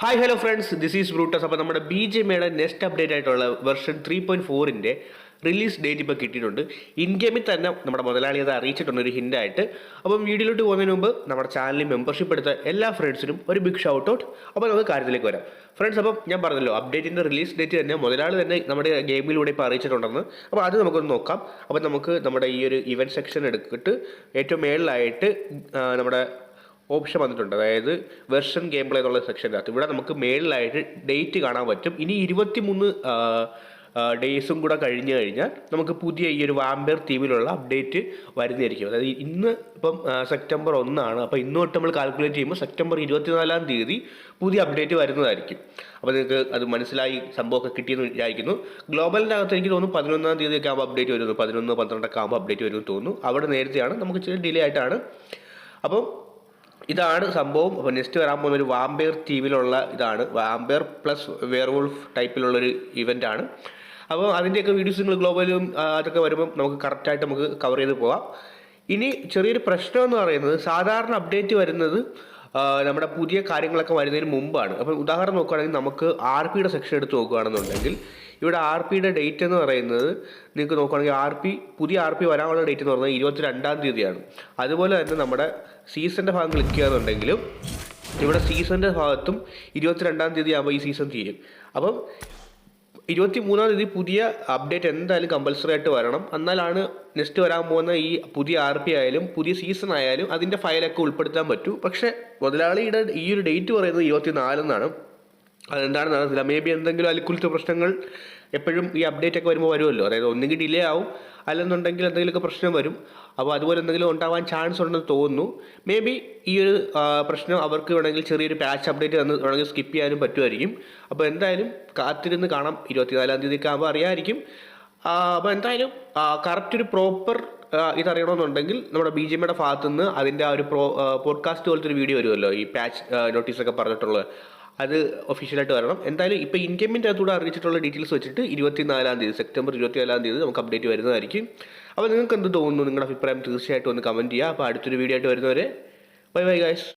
Hi hello friends this is Brutus അപ്പോൾ നമ്മുടെ B J മേയുടെ നെക്സ്റ്റ് അപ്ഡേറ്റ് ആയിട്ടുള്ള വെർഷൻ ത്രീ പോയിന്റ് ഫോറിന്റെ റിലീസ് ഡേറ്റ് ഇപ്പോൾ കിട്ടിയിട്ടുണ്ട്. ഇൻ ഗെയിമിൽ തന്നെ നമ്മുടെ മുതലാളി അത് അറിയിച്ചിട്ടുണ്ട് ഒരു ഹിന്റായിട്ട് അപ്പം വീഡിയോയിലോട്ട് പോകുന്നതിന് മുമ്പ് നമ്മുടെ ചാനലിൽ മെമ്പർഷിപ്പ് എടുത്ത എല്ലാ ഫ്രണ്ട്സിനും ഒരു ബിഗ് ഷൗട്ട് ഔട്ട് അപ്പോൾ നമുക്ക് കാര്യത്തിലേക്ക് വരാം. ഫ്രണ്ട്സ് അപ്പം ഞാൻ പറഞ്ഞല്ലോ അപ്ഡേറ്റിന്റെ റിലീസ് ഡേറ്റ് തന്നെ മുതലാളി തന്നെ നമ്മുടെ ഗെയിമിലൂടെ ഇപ്പോൾ അറിയിച്ചിട്ടുണ്ടെന്ന്. അപ്പോൾ അത് നമുക്കൊന്ന് നോക്കാം. അപ്പോൾ നമുക്ക് നമ്മുടെ ഈ ഒരു ഇവന്റ് സെക്ഷൻ എടുത്തിട്ട് ഏറ്റവും മേളിലായിട്ട് നമ്മുടെ ഓപ്ഷൻ വന്നിട്ടുണ്ട്. അതായത് വെർഷൻ ഗെയിം പ്ലേ എന്നുള്ള സെക്ഷനകത്ത് ഇവിടെ നമുക്ക് മേളിലായിട്ട് ഡേറ്റ് കാണാൻ പറ്റും. ഇനി ഇരുപത്തി മൂന്ന് ഡേയ്സും കൂടെ കഴിഞ്ഞ് കഴിഞ്ഞാൽ നമുക്ക് പുതിയ ഈ ഒരു വാമ്പയർ തീമിലുള്ള അപ്ഡേറ്റ് വരുന്നതായിരിക്കും. അതായത് ഇന്ന് ഇപ്പം സെപ്റ്റംബർ ഒന്നാണ്. അപ്പോൾ ഇന്ന് തൊട്ട് നമ്മൾ കാൽക്കുലേറ്റ് ചെയ്യുമ്പോൾ സെപ്റ്റംബർ ഇരുപത്തിനാലാം തീയതി പുതിയ അപ്ഡേറ്റ് വരുന്നതായിരിക്കും. അപ്പോൾ നിങ്ങൾക്ക് അത് മനസ്സിലായി സംഭവമൊക്കെ കിട്ടിയെന്ന് വിചാരിക്കുന്നു. ഗ്ലോബലിന്റെ അകത്ത് എനിക്ക് തോന്നുന്നു പതിനൊന്നാം തീയതി ഒക്കെ ആകുമ്പോൾ അപ്ഡേറ്റ് വരുന്നു. പതിനൊന്ന് പന്ത്രണ്ടൊക്കെ ആകുമ്പോൾ അപ്ഡേറ്റ് വരുമെന്ന് തോന്നുന്നു. അവിടെ നേരത്തെയാണ് നമുക്ക് ചെറിയ ഡിലേ ആയിട്ടാണ്. അപ്പം ഇതാണ് സംഭവം. അപ്പോൾ നെക്സ്റ്റ് വരാൻ പോകുന്ന ഒരു വാമ്പയർ ടീമിലുള്ള ഇതാണ്. വാമ്പയർ പ്ലസ് വെയർവോൾഫ് ടൈപ്പിലുള്ളൊരു ഇവന്റ് ആണ്. അപ്പോൾ അതിന്റെയൊക്കെ വീഡിയോസ് നിങ്ങൾ ഗ്ലോബലും അതൊക്കെ വരുമ്പം നമുക്ക് കറക്റ്റായിട്ട് നമുക്ക് കവർ ചെയ്ത് പോവാം. ഇനി ചെറിയൊരു പ്രശ്നം എന്ന് പറയുന്നത് സാധാരണ അപ്ഡേറ്റ് വരുന്നത് നമ്മുടെ പുതിയ കാര്യങ്ങളൊക്കെ വരുന്നതിന് മുമ്പാണ്. അപ്പോൾ ഉദാഹരണം നോക്കുകയാണെങ്കിൽ നമുക്ക് ആർ പിയുടെ സെക്ഷൻ എടുത്ത് നോക്കുകയാണെന്നുണ്ടെങ്കിൽ ഇവിടെ ആർ പിയുടെ ഡേറ്റ് എന്ന് പറയുന്നത് നിങ്ങൾക്ക് നോക്കുകയാണെങ്കിൽ ആർ പി പുതിയ ആർ പി വരാനുള്ള ഡേറ്റ് എന്ന് പറയുന്നത് ഇരുപത്തി രണ്ടാം തീയതിയാണ്. അതുപോലെ തന്നെ നമ്മുടെ സീസണിന്റെ ഭാഗം ക്ലിക്ക് ചെയ്യാന്നുണ്ടെങ്കിലും ഇവിടെ സീസണിന്റെ ഭാഗത്തും ഇരുപത്തിരണ്ടാം തീയതി ആകുമ്പോൾ ഈ സീസൺ തീരും. അപ്പം ഇരുപത്തി മൂന്നാം തീയതി പുതിയ അപ്ഡേറ്റ് എന്തായാലും കമ്പൽസറി ആയിട്ട് വരണം. എന്നാലാണ് നെക്സ്റ്റ് വരാൻ പോകുന്ന ഈ പുതിയ ആർ പി ആയാലും പുതിയ സീസൺ ആയാലും അതിന്റെ ഫയലൊക്കെ ഉൾപ്പെടുത്താൻ പറ്റൂ. പക്ഷേ മുതലാളിയുടെ ഈ ഒരു ഡേറ്റ് പറയുന്നത് ഇരുപത്തി നാലെന്നാണ് നടന്നില്ല മേ ബി എന്തെങ്കിലും അലിക്കുലത്തെ പ്രശ്നങ്ങൾ എപ്പോഴും ഈ അപ്ഡേറ്റ് ഒക്കെ വരുമ്പോൾ വരുമല്ലോ. അതായത് ഒന്നെങ്കിൽ ഡിലേ ആവും അല്ലെന്നുണ്ടെങ്കിൽ എന്തെങ്കിലുമൊക്കെ പ്രശ്നം വരും. അപ്പോൾ അതുപോലെ എന്തെങ്കിലും ഉണ്ടാവാൻ ചാൻസ് ഉണ്ടെന്ന് തോന്നുന്നു. മേ ബി ഈ ഒരു പ്രശ്നം അവർക്ക് വേണമെങ്കിൽ ചെറിയൊരു പാച്ച് അപ്ഡേറ്റ് തന്ന് വേണമെങ്കിൽ സ്കിപ്പ് ചെയ്യാനും പറ്റുമായിരിക്കും. അപ്പോൾ എന്തായാലും കാത്തിരുന്ന് കാണാം. ഇരുപത്തിനാലാം തീയതിയൊക്കെ ആകുമ്പോൾ അറിയാമായിരിക്കും. അപ്പോൾ എന്തായാലും കറക്റ്റ് ഒരു പ്രോപ്പർ ഇതറിയണമെന്നുണ്ടെങ്കിൽ നമ്മുടെ ബി ജെ പിയുടെ ഭാഗത്തുനിന്ന് അതിന്റെ ആ ഒരു പ്രോ പോഡ്കാസ്റ്റ് പോലത്തെ ഒരു വീഡിയോ വരുമല്ലോ. ഈ പാച്ച് നോട്ടീസൊക്കെ പറഞ്ഞിട്ടുള്ളത്. അത് ഒഫീഷ്യലായിട്ട് വരണം. എന്തായാലും ഇപ്പോൾ ഇൻകമ്മിന്റെ അകത്തൂടെ അറിയിച്ചിട്ടുള്ള ഡീറ്റെയിൽസ് വെച്ചിട്ട് ഇരുപത്തിനാലാം തീയതി സെപ്റ്റംബർ ഇരുപത്തിനാലാം തീയതി നമുക്ക് അപ്ഡേറ്റ് വരുന്നതായിരിക്കും. അപ്പോൾ നിങ്ങൾക്ക് എന്ത് തോന്നുന്നു? നിങ്ങളുടെ അഭിപ്രായം തീർച്ചയായിട്ടും ഒന്ന് കമന്റ് ചെയ്യുക. അപ്പോൾ അടുത്തൊരു വീഡിയോ ആയിട്ട് വരുന്നവരെ ബൈ ബൈ ഗൈസ്